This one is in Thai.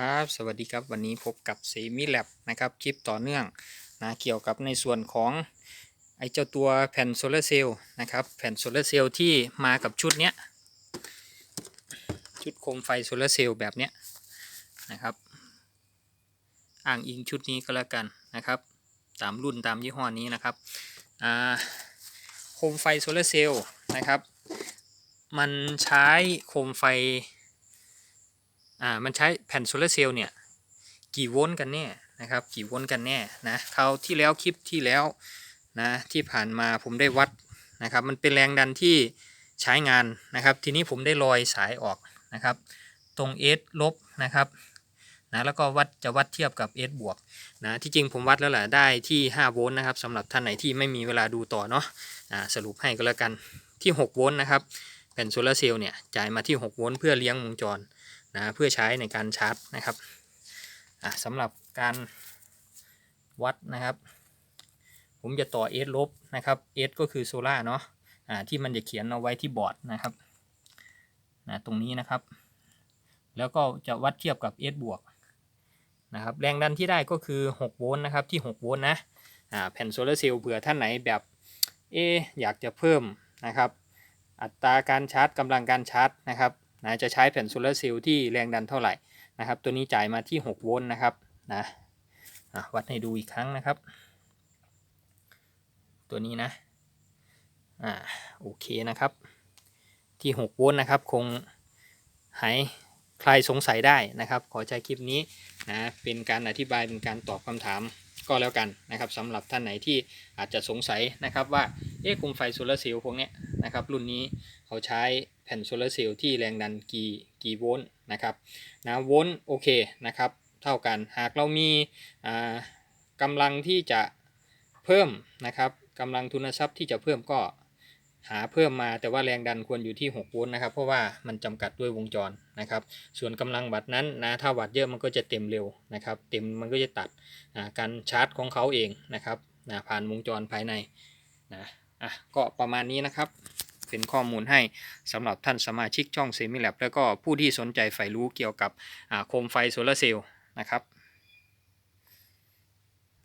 ครับสวัสดีครับวันนี้พบกับเซมิแลบนะครับคลิปต่อเนื่องนะเกี่ยวกับในส่วนของไอ้เจ้าตัวแผ่นโซลาร์เซลล์นะครับแผ่นโซลาร์เซลล์ที่มากับชุดเนี้ยชุดโคมไฟโซลาร์เซลล์แบบเนี้ยนะครับอ้างอิงชุดนี้ก็แล้วกันนะครับ ตามรุ่นตามยี่ห้อนี้นะครับอ่าโคมไฟโซลาร์เซลล์นะครับมันใช้โคมไฟ อ่ามันใช้แผ่นโซลาร์เซลล์เนี่ยกี่โวลต์กันแน่นะครับกี่โวลต์กันแน่นะคราวที่แล้วคลิปที่แล้วนะที่ผ่านมาผมได้วัดนะครับมันเป็นแรงดันที่ใช้งานนะครับ ทีนี้ผมได้ลอยสายออกนะครับ ตรง S ลบนะครับนะแล้วก็วัดจะวัดเทียบกับ S บวกนะที่จริงผมวัดแล้วแหละได้ที่5โวลต์นะครับสำหรับท่านไหนที่ไม่มีเวลาดูต่อเนาะอ่าสรุปให้ก็แล้วกันที่6โวลต์นะครับแผ่นโซลาร์เซลล์เนี่ยจ่ายมาที่6โวลต์เพื่อเลี้ยงวงจร นะเพื่อใช้ในการชาร์จนะครับสำหรับการวัดนะครับ ผมจะต่อ S ลบนะครับ S ก็คือโซล่าเนาะอ่าที่มันจะเขียนเอาไว้ที่บอร์ดนะครับนะตรงนี้นะครับ แล้วก็จะวัดเทียบกับ S บวกนะครับแรงดันที่ได้ก็คือ 6 โวลต์นะครับที่ 6 โวลต์นะแผ่นโซลาร์เซลล์เผื่อท่านไหนแบบเออยากจะเพิ่มนะครับ อัตราการชาร์จกำลังการชาร์จนะครับ นะจะใช้แผ่นโซลาร์เซลล์ที่แรงดันเท่าไหร่นะครับ ตัวนี้จ่ายมาที่ 6 โวลต์นะครับนะวัดให้ดูอีกครั้งนะครับ ตัวนี้นะอ่าโอเคนะครับ ที่ 6 โวลต์นะครับ คงหายใครสงสัยได้นะครับ ขอใช้คลิปนี้นะเป็นการอธิบายเป็นการตอบคำถามก็แล้วกันนะครับสำหรับท่านไหนที่อาจจะสงสัยนะครับว่าเอ๊ะโคมไฟโซลาร์เซลล์พวกนี้นะครับรุ่นนี้เขาใช้ แผ่นโซลาร์เซลล์ที่แรงดันกี่กี่โวลต์นะครับนะโวลต์โอเคนะครับเท่ากันหากเรามีอ่ากำลังที่จะเพิ่มนะครับกำลังทุนทรัพย์ที่จะเพิ่มก็หาเพิ่มมาแต่ว่าแรงดันควรอยู่ที่ 6 โวลต์นะครับ เพราะว่ามันจำกัดด้วยวงจรนะครับ ส่วนกำลังวัตต์นั้นนะถ้าวัตต์เยอะมันก็จะเต็มเร็วนะครับ เต็มมันก็จะตัดอ่าการชาร์จของเขาเองนะครับนะผ่านวงจรภายในนะอะก็ประมาณนี้นะครับ เป็นข้อมูลให้สำหรับท่านสมาชิกช่องเซมิแลบแล้วก็ผู้ที่สนใจใฝ่รู้เกี่ยวกับโคมไฟโซลาร์เซลล์นะครับ